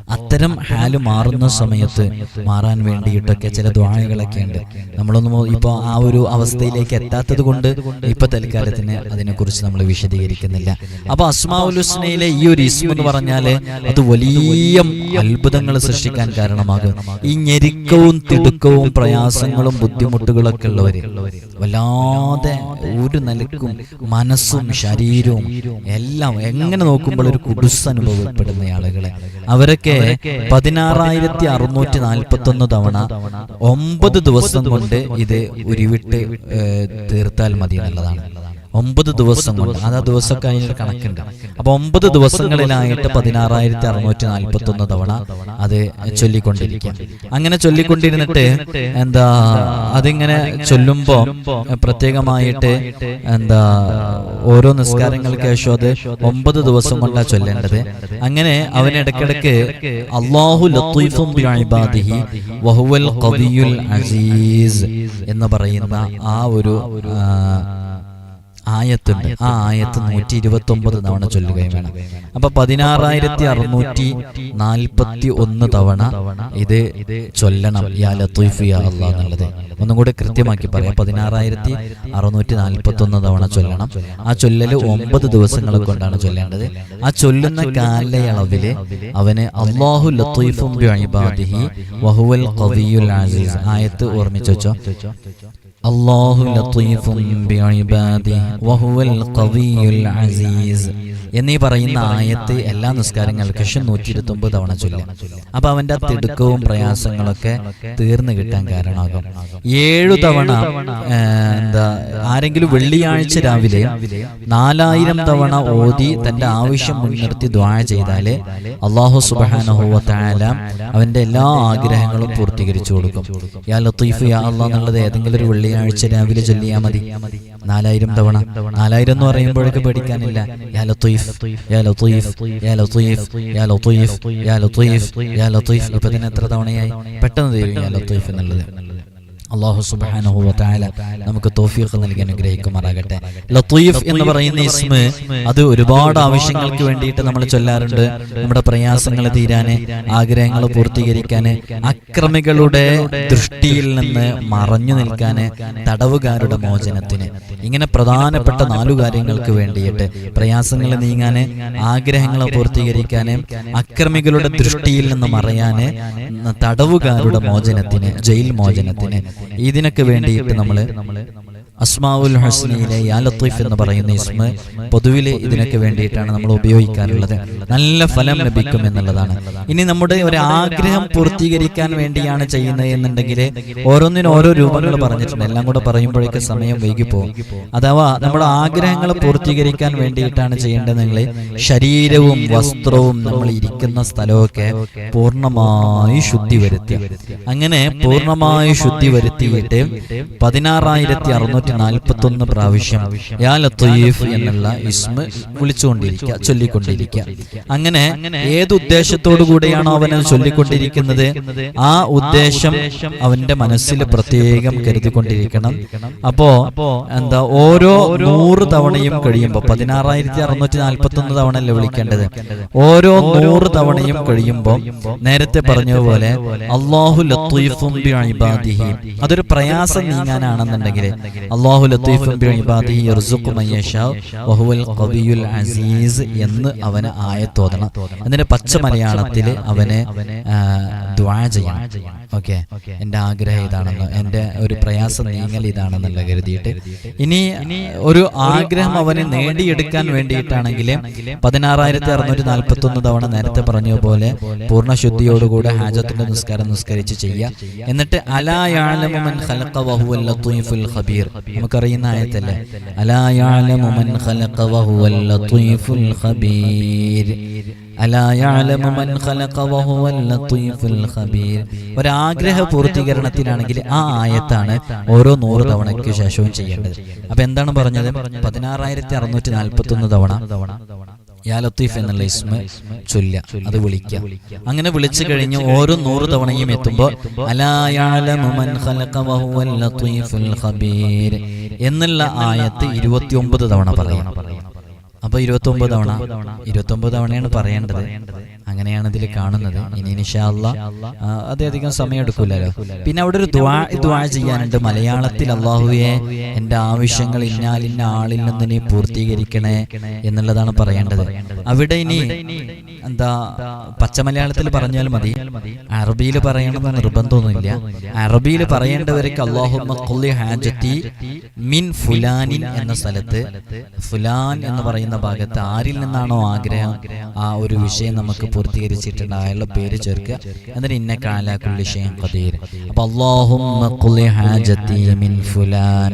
അത്തരം ഹാൽ മാറുന്ന സമയത്ത് മാറാൻ വേണ്ടിയിട്ടൊക്കെ ചില ദ്വാഴകളൊക്കെ ഉണ്ട് നമ്മളൊന്നും ഇപ്പൊ ആ ഒരു അവസ്ഥയിലേക്ക് എത്താത്തത് കൊണ്ട് ഇപ്പൊ തൽക്കാലത്തിന് അതിനെക്കുറിച്ച് നമ്മൾ വിശദീകരിക്കുന്നില്ല. അപ്പൊ അസ്മാവുലുസ്നയിലെ ഈ ഒരു ഇസ്മു എന്ന് പറഞ്ഞാൽ അത് വലിയ അത്ഭുതങ്ങൾ സൃഷ്ടിക്കാൻ കാരണമാകും. ഈ ഞെരുക്കവും തിടുക്കവും പ്രയാസങ്ങളും ബുദ്ധിമുട്ടുകളൊക്കെ ഉള്ളവര് വല്ലാതെ ഒരു നിലക്കും മനസ്സും ശരീരവും എല്ലാം എങ്ങനെ നോക്കുമ്പോൾ ഒരു കുടുസ് അനുഭവപ്പെടുന്ന ആളുകളെ അവരൊക്കെ പതിനാറായിരത്തി അറുന്നൂറ്റി നാൽപ്പത്തി ഒന്ന് തവണ ഒമ്പത് ദിവസം കൊണ്ട് ഇത് ഉരുവിട്ട് തീർത്താൽ മതി എന്നുള്ളതാണ്. ഒമ്പത് ദിവസം കൊണ്ട് അതാ ദിവസമൊക്കെ അതിനൊരു കണക്കുണ്ട്. അപ്പൊ ഒമ്പത് ദിവസങ്ങളിലായിട്ട് പതിനാറായിരത്തി അറുന്നൂറ്റി നാൽപ്പത്തി ഒന്ന് തവണ അത് ചൊല്ലിക്കൊണ്ടിരിക്കുക അങ്ങനെ ചൊല്ലിക്കൊണ്ടിരുന്നിട്ട് എന്താ അതിങ്ങനെ ചൊല്ലുമ്പോ പ്രത്യേകമായിട്ട് എന്താ ഓരോ നിസ്കാരങ്ങൾക്ക് ശേഷം അത് ഒമ്പത് ദിവസം കൊണ്ടാണ് ചൊല്ലേണ്ടത്. അങ്ങനെ അവൻ ഇടയ്ക്കിടയ്ക്ക് അള്ളാഹു ലത്തീഫും ബിഇബാദിഹി വഹുവൽ ഖവിയുൽ അസീസ് എന്ന് പറയുന്ന ആ ഒരു ആയത്തുണ്ട്. ആ ആയത്ത് നൂറ്റി ഇരുപത്തി ഒമ്പത് തവണ ചൊല്ലുകയും വേണം. അപ്പൊ പതിനാറായിരത്തി അറുന്നൂറ്റി നാൽപ്പത്തി ഒന്ന് തവണ ഇത് ചൊല്ലണം. യാ ലത്തീഫ് യാ അള്ളാഹ് എന്നുള്ളത്. ഒന്നും കൂടെ കൃത്യമാക്കി പറയാം. പതിനാറായിരത്തി അറുന്നൂറ്റി നാൽപ്പത്തി ഒന്ന് തവണ ചൊല്ലണം. ആ ചൊല്ലല് ഒമ്പത് ദിവസങ്ങൾ കൊണ്ടാണ് ചൊല്ലേണ്ടത്. ആ ചൊല്ലുന്ന കാലയളവിൽ അവന് അള്ളാഹു ലത്തീഫും വഹുവൽ ആയത്ത് ഓർമ്മിച്ചു വെച്ചോ അള്ളാഹു ലത്തീഫും ബിഇബാദിഹി വഹുവൽ ഖവിയുൽ അസീസ് എന്നീ പറയുന്ന ആയത്തെ എല്ലാ നിസ്കാരങ്ങൾക്ക് നൂറ്റി ഇരുപത്തി ഒമ്പത് തവണ ചൊല്ലാം. അപ്പൊ അവന്റെ തിടുക്കവും പ്രയാസങ്ങളൊക്കെ തീർന്നു കിട്ടാൻ കാരണമാകും. ഏഴു തവണ എന്താ ആരെങ്കിലും വെള്ളിയാഴ്ച രാവിലെ നാലായിരം തവണ ഓതി തന്റെ ആവശ്യം മുൻനിർത്തി ദ്വാ ചെയ്താൽ അള്ളാഹു സുബാനഹുവല അവന്റെ എല്ലാ ആഗ്രഹങ്ങളും പൂർത്തീകരിച്ചു കൊടുക്കും. യാ ലത്തീഫ് യാ അള്ളാഹ് എന്നുള്ളത് ഏതെങ്കിലും ഒരു വെള്ളിയാഴ്ച രാവിലെ ചൊല്ലിയാൽ മതി. നാലായിരം തവണ. നാലായിരം എന്ന് പറയുമ്പോഴേക്ക് പേടിക്കാനില്ല. ഇപ്പൊ തന്നെ എത്ര തവണയായി? പെട്ടെന്ന് തരും എന്നുള്ളത്. അള്ളാഹു സുബ്ഹാനഹു വ നമുക്ക് തോഫീഖ് നൽകി അനുഗ്രഹിക്കുമാറാകട്ടെ. ലത്തീഫ് എന്ന് പറയുന്ന ഇസ്മ അത് ഒരുപാട് ആവശ്യങ്ങൾക്ക് വേണ്ടിയിട്ട് നമ്മൾ ചൊല്ലാറുണ്ട്. നമ്മുടെ പ്രയാസങ്ങൾ തീരാന് ആഗ്രഹങ്ങൾ പൂർത്തീകരിക്കാന് അക്രമികളുടെ ദൃഷ്ടിയിൽ നിന്ന് മറഞ്ഞു നിൽക്കാന് തടവുകാരുടെ മോചനത്തിന്. ഇങ്ങനെ പ്രധാനപ്പെട്ട നാലു കാര്യങ്ങൾക്ക് വേണ്ടിയിട്ട് പ്രയാസങ്ങൾ നീങ്ങാന് ആഗ്രഹങ്ങൾ പൂർത്തീകരിക്കാന് അക്രമികളുടെ ദൃഷ്ടിയിൽ നിന്ന് മറയാന് തടവുകാരുടെ മോചനത്തിന് ജയിൽ മോചനത്തിന്. ഇതിനൊക്കെ വേണ്ടിയിട്ട് നമ്മൾ അസ്മാവുൽ ഹസ്നയിലെ യാ ലത്തീഫ് എന്ന് പറയുന്ന ഇസ്മ പൊതുവിൽ ഇതിനൊക്കെ വേണ്ടിയിട്ടാണ് നമ്മൾ ഉപയോഗിക്കാറുള്ളത്. നല്ല ഫലം ലഭിക്കും എന്നുള്ളതാണ്. ഇനി നമ്മുടെ ഒരു ആഗ്രഹം പൂർത്തീകരിക്കാൻ വേണ്ടിയാണ് ചെയ്യുന്നത് എന്നുണ്ടെങ്കിൽ ഓരോന്നിനും ഓരോ രൂപങ്ങൾ പറഞ്ഞിട്ടുണ്ട്. എല്ലാം കൂടെ പറയുമ്പോഴേക്ക് സമയം വൈകിപ്പോവും അഥവാ നമ്മുടെ ആഗ്രഹങ്ങൾ പൂർത്തീകരിക്കാൻ വേണ്ടിയിട്ടാണ് ചെയ്യേണ്ടതെങ്കിൽ ശരീരവും വസ്ത്രവും നമ്മൾ ഇരിക്കുന്ന സ്ഥലമൊക്കെ പൂർണമായി ശുദ്ധി വരുത്തി അങ്ങനെ പൂർണമായി ശുദ്ധി വരുത്തിയിട്ട് പതിനാറായിരത്തി അറുന്നൂറ്റി നാൽപ്പത്തി ഒന്ന് പ്രാവശ്യം യാ എന്നുള്ള ഇസ്മ വിളിച്ചുകൊണ്ടിരിക്കുക ചൊല്ലിക്കൊണ്ടിരിക്കുക. അങ്ങനെ ഏത് ഉദ്ദേശത്തോടു കൂടെയാണോ അവൻ ചൊല്ലിക്കൊണ്ടിരിക്കുന്നത്? ആ ഉദ്ദേശം അവന്റെ മനസ്സിൽ പ്രത്യേകം കരുതിക്കൊണ്ടിരിക്കണം. അപ്പോ എന്താ ഓരോ നൂറ് തവണയും കഴിയുമ്പോൾ പതിനാറായിരത്തി അറുന്നൂറ്റി നാൽപ്പത്തി ഒന്ന് തവണ അല്ലേ വിളിക്കേണ്ടത്? ഓരോ നൂറ് തവണയും കഴിയുമ്പോൾ നേരത്തെ പറഞ്ഞതുപോലെ അള്ളാഹു ലത്തീഫും അതൊരു പ്രയാസം നീങ്ങാനാണെന്നുണ്ടെങ്കിൽ അള്ളാഹു ലത്തീഫും ബിഇബാദിഹി യർസുഖു മൻ യശാഉ വഹുവൽ ഖവിയുൽ അസീസ് എന്ന് അവന് ആയത്തോതണം. എന്നിട്ട് പച്ച മലയാളത്തിൽ അവന് ചെയ്യണം. ഓക്കെ. എന്റെ ആഗ്രഹം ഇതാണെന്ന് എന്റെ ഒരു പ്രയാസം നീങ്ങൽ ഇതാണെന്നല്ല കരുതിയിട്ട് ഇനി ഒരു ആഗ്രഹം അവന് നേടിയെടുക്കാൻ വേണ്ടിയിട്ടാണെങ്കിൽ പതിനാറായിരത്തി അറുന്നൂറ്റി നാൽപ്പത്തി ഒന്ന് തവണ നേരത്തെ പറഞ്ഞ പോലെ പൂർണ ശുദ്ധിയോടുകൂടെ ഹാജത്തിന്റെ നിസ്കാരം നിസ്കരിച്ച് ചെയ്യുക. എന്നിട്ട് അലാ യഅലമു മൻ ഖലഖ വഹുവൽ ലത്തീഫുൽ ഖബീർ. നമുക്കറിയുന്ന ആയത്തല്ലേ? ഒരാഗ്രഹ പൂർത്തീകരണത്തിനാണെങ്കിൽ ആ ആയത്താണ് ഓരോ നൂറ് തവണയ്ക്ക് ശേഷവും ചെയ്യേണ്ടത്. അപ്പൊ എന്താണ് പറഞ്ഞത്? പതിനാറായിരത്തി അറുന്നൂറ്റി നാൽപ്പത്തി ഒന്ന് തവണ. യാ ലത്തീഫ് എന്നുള്ള ഇസ്മ ചൊല്ല അത് വിളിക്കുക. അങ്ങനെ വിളിച്ചു കഴിഞ്ഞ് ഓരോ നൂറ് തവണയും എത്തുമ്പോൾ എന്നുള്ള ആയത്ത് ഇരുപത്തിയൊമ്പത് തവണ പറയണം അപ്പൊ ഇരുപത്തി ഒമ്പത് തവണ ഇരുപത്തി ഒമ്പത് തവണയാണ് പറയേണ്ടത്. അങ്ങനെയാണ് ഇതിൽ കാണുന്നത്. ഇനി നിഷാല്ല അതേയധികം അധികം സമയം എടുക്കൂലല്ലോ പിന്നെ അവിടെ ഒരു ദ്വാ ദ്വാ ചെയ്യാനുണ്ട്. മലയാളത്തിൽ അള്ളാഹുവെ എന്റെ ആവശ്യങ്ങൾ ഇന്നാലിന്ന ആളിൽ നിന്ന് നീ പൂർത്തീകരിക്കണേ എന്നുള്ളതാണ് പറയേണ്ടത്. അവിടെ ഇനി എന്താ പച്ച മലയാളത്തിൽ പറഞ്ഞാൽ മതി. അറബിയിൽ പറയണമെന്ന് നിർബന്ധമൊന്നുമില്ല. അറബിയിൽ പറയേണ്ടവർക്ക് അള്ളാഹു ഖുല്ലി ഹാജത്തി മിൻ ഫുലാനിൻ എന്ന സ്ഥലത്ത് ഫുലാൻ എന്ന് പറയുന്ന ഭാഗത്ത് ആരിൽ നിന്നാണോ ആഗ്രഹം? ആ ഒരു വിഷയം നമുക്ക് പൂർത്തീകരിച്ചിട്ടുണ്ട് അയാളുടെ പേര് ചേർക്കുക. എന്നിട്ട് ഇന്ന കാലാക്കുള്ളി ഷെയ്ൻ ഖദീർ. അപ്പൊ അല്ലാഹുമ്മ ഖുല്ലി ഹാജത്തി മിൻ ഫുലാൻ.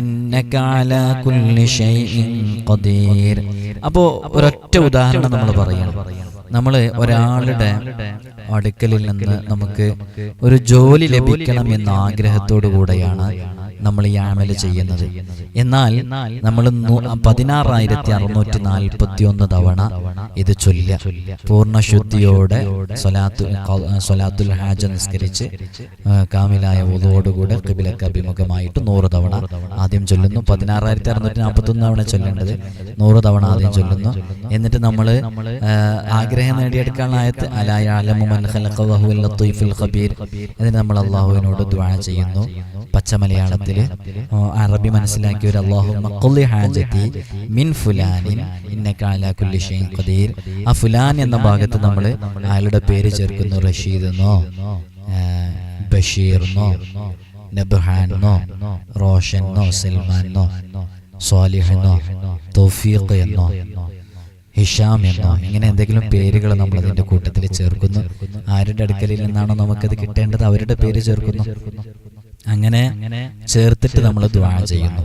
ഇന്നക അലാ കുല്ലി ഷൈഇൻ ഖദീർ. അപ്പോ ഒരൊറ്റ ഉദാഹരണം നമ്മൾ പറയണം. നമ്മൾ ഒരാളുടെ അടുക്കലിൽ നിന്ന് നമുക്ക് ഒരു ജോലി ലഭിക്കണം എന്ന ആഗ്രഹത്തോടു കൂടെയാണ് നമ്മൾ ഈ അമൽ ചെയ്യുന്നത്. എന്നാൽ നമ്മൾ പതിനാറായിരത്തി അറുന്നൂറ്റി നാൽപ്പത്തി ഒന്ന് തവണ ഇത് ചൊല്ല പൂർണ ശുദ്ധിയോടെ സ്വലാത്തു സ്വലാത്തുൽ ഹാജ നിസ്കരിച്ച് കാമിലായ ഉതോടുകൂടെ കിബിലക്ക് അഭിമുഖമായിട്ട് നൂറ് തവണ ആദ്യം ചൊല്ലുന്നു. പതിനാറായിരത്തി അറുന്നൂറ്റി നാൽപ്പത്തി ഒന്ന് തവണ ചൊല്ലേണ്ടത് നൂറ് തവണ ആദ്യം ചൊല്ലുന്നു. എന്നിട്ട് നമ്മൾ ആഗ്രഹം നേടിയെടുക്കാനായത് അലായ അലമു മൻ ഖലഖ വഹുവൽ ലത്തീഫുൽ ഖബീർ. എന്നിട്ട് നമ്മൾ അള്ളാഹുവിനോട് ദുആ ചെയ്യുന്നു. പച്ച മലയാളത്തിൽ അറബി മനസ്സിലാക്കിയ ഒരു അള്ളാഹു ഹാജത്തി മിൻ ഫുലാനിൻ ഖദീർ. ആ ഫുലാൻ എന്ന ഭാഗത്ത് നമ്മൾ അയാളുടെ പേര് ചേർക്കുന്നു റഷീദ് എന്നോ ആ, ബഷീർ എന്നോ നബ്ഹാൻ എന്നോ റോഷൻ എന്നോ സൽമാൻ എന്നോ സ്വാലിഹ് എന്നോ തൗഫീഖ് എന്നോ ഹിഷാം എന്നോ ഇങ്ങനെ എന്തെങ്കിലും പേരുകൾ നമ്മൾ അതിന്റെ കൂട്ടത്തിൽ ചേർക്കുന്നു. ആരുടെ അടുക്കലിൽ നിന്നാണോ നമുക്കത് കിട്ടേണ്ടത് അവരുടെ പേര് ചേർക്കുന്നു. അങ്ങനെ ചേർത്തിട്ട് നമ്മൾ ദ്വാ ചെയ്യുന്നു.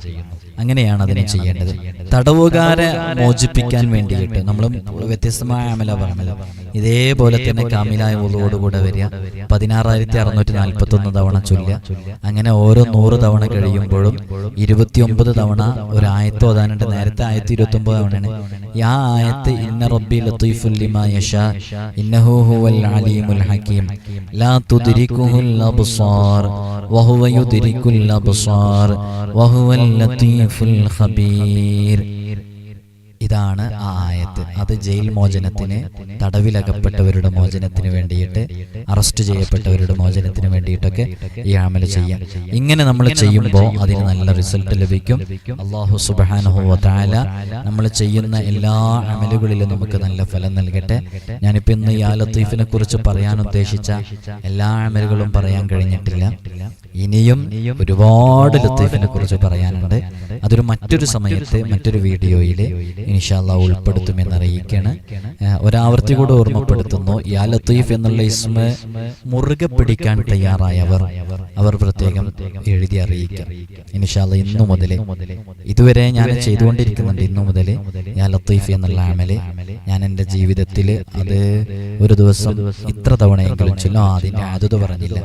അങ്ങനെയാണ് അതിനെ ചെയ്യേണ്ടത്. തടവുകാരെ മോചിപ്പിക്കാൻ വേണ്ടിയിട്ട് നമ്മൾ വ്യത്യസ്തമായ അമല പറഞ്ഞത്. ഇതേപോലെ തന്നെ കാമിലായ ഉള്ളോടുകൂടെ വരിക. പതിനാറായിരത്തി അറുന്നൂറ്റി നാൽപ്പത്തി ഒന്ന് തവണ ചൊല്ലുക. അങ്ങനെ ഓരോ നൂറ് തവണ കഴിയുമ്പോഴും ഇരുപത്തിയൊമ്പത് തവണ ഒരു ആയത്ത് ഓതാനുണ്ട് നേരത്തെ ആയത്ത് ഇരുപത്തി ഒമ്പത് തവണയാണ്. ആ ആയത്ത് ഇന്ന റബ്ബി ലത്തീഫുൽ ലിമാ യശാ. ഇന്നഹു ഹുവൽ അലീമുൽ ഹകീം ലാ അബ്സാർ. വഹുവ യുദ്രികുൽ അബ്സാർ വഹുവൽ ലത്തീഫുൽ ഖബീർ ഇതാണ് ആ ആയത്ത്. അത് ജയിൽ മോചനത്തിന് തടവിലകപ്പെട്ടവരുടെ മോചനത്തിന് വേണ്ടിയിട്ട് അറസ്റ്റ് ചെയ്യപ്പെട്ടവരുടെ മോചനത്തിന് വേണ്ടിയിട്ടൊക്കെ ഈ അമൽ ചെയ്യാം. ഇങ്ങനെ നമ്മൾ ചെയ്യുമ്പോൾ അതിന് നല്ല റിസൾട്ട് ലഭിക്കും. അള്ളാഹു സുബാനഹു താല നമ്മൾ ചെയ്യുന്ന എല്ലാ അമലുകളിലും നമുക്ക് നല്ല ഫലം നൽകട്ടെ. ഞാനിപ്പോൾ ഇന്ന് ഈ ആ ലത്തീഫിനെ കുറിച്ച് പറയാൻ ഉദ്ദേശിച്ച എല്ലാ അമലുകളും പറയാൻ കഴിഞ്ഞിട്ടില്ല. ഇനിയും ഒരുപാട് ലത്തീഫിനെ കുറിച്ച് പറയാനുണ്ട്. അതൊരു മറ്റൊരു സമയത്ത് മറ്റൊരു വീഡിയോയിൽ ഇൻഷാല്ല ഉൾപ്പെടുത്തുമെന്ന് അറിയിക്കാണ് ഏഹ് ഒരാവർത്തി കൂടെ ഓർമ്മപ്പെടുത്തുന്നു. യാ ലത്തീഫ് എന്നുള്ള ഇസ്മ മുറുകെ പിടിക്കാൻ തയ്യാറായവർ. അവർ പ്രത്യേകം എഴുതി അറിയിക്കാം ഇൻഷാല്ല ഇന്നു മുതൽ ഇതുവരെ ഞാൻ ചെയ്തുകൊണ്ടിരിക്കുന്നുണ്ട് ഇന്നു മുതൽ യാ ലത്തീഫ് എന്നുള്ള ആമൽ ഞാൻ എന്റെ ജീവിതത്തിൽ അത് ഒരു ദിവസം ഇത്ര തവണയെങ്കിലും ചൊല്ലും. അതിന്റെ അതത് പറഞ്ഞില്ല.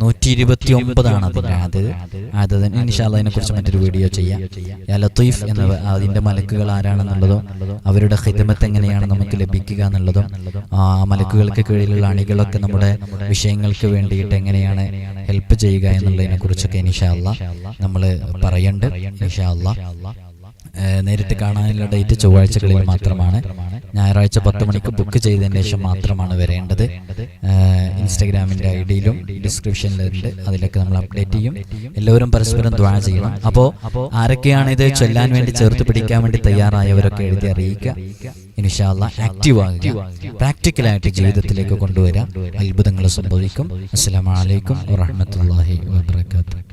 നൂറ്റി ഇരുപത്തി ഒമ്പതാണ് അതിന്റെ അത്. ആദത് ഇൻഷാല്ല അതിനെ കുറിച്ച് മറ്റൊരു വീഡിയോ ചെയ്യാം. ലത്തീഫ് എന്ന അതിന്റെ മലക്കുകൾ ആരാണെന്നുള്ളതും അവരുടെ ഹിതമത്ത് എങ്ങനെയാണ് നമുക്ക് ലഭിക്കുക എന്നുള്ളതും ആ മലക്കുകൾക്ക് കീഴിലുള്ള അണികളൊക്കെ നമ്മുടെ വിഷയങ്ങൾക്ക് വേണ്ടിയിട്ട് എങ്ങനെയാണ് ഹെൽപ്പ് ചെയ്യുക എന്നുള്ളതിനെ കുറിച്ചൊക്കെ ഇൻഷാല്ല നമ്മൾ പറയണ്ട് ഇൻഷാല്ല നേരിട്ട് കാണാനുള്ള ഡേറ്റ് ചൊവ്വാഴ്ചകളിൽ മാത്രമാണ്. ഞായറാഴ്ച പത്ത് മണിക്ക് ബുക്ക് ചെയ്തതിന് ശേഷം മാത്രമാണ് വരേണ്ടത്. ഇൻസ്റ്റഗ്രാമിന്റെ ഐ ഡിയിലും ഡിസ്ക്രിപ്ഷനിലുണ്ട് അതിലൊക്കെ നമ്മൾ അപ്ഡേറ്റ് ചെയ്യും. എല്ലാവരും പരസ്പരം ദ്വാ ചെയ്യണം. അപ്പോൾ ആരൊക്കെയാണ് ഇത് ചൊല്ലാൻ വേണ്ടി ചേർത്ത് പിടിക്കാൻ വേണ്ടി തയ്യാറായവരൊക്കെ എഴുതി അറിയിക്കുക. ഇൻഷാല്ല ആക്റ്റീവ് ആകുക. പ്രാക്ടിക്കലായിട്ട് ജീവിതത്തിലേക്ക് കൊണ്ടുവരാം. അത്ഭുതങ്ങൾ സംഭവിക്കും. അസ്സാം വലൈക്കും വാഹമത്തല്ലാഹി വാബർക്കാത്തു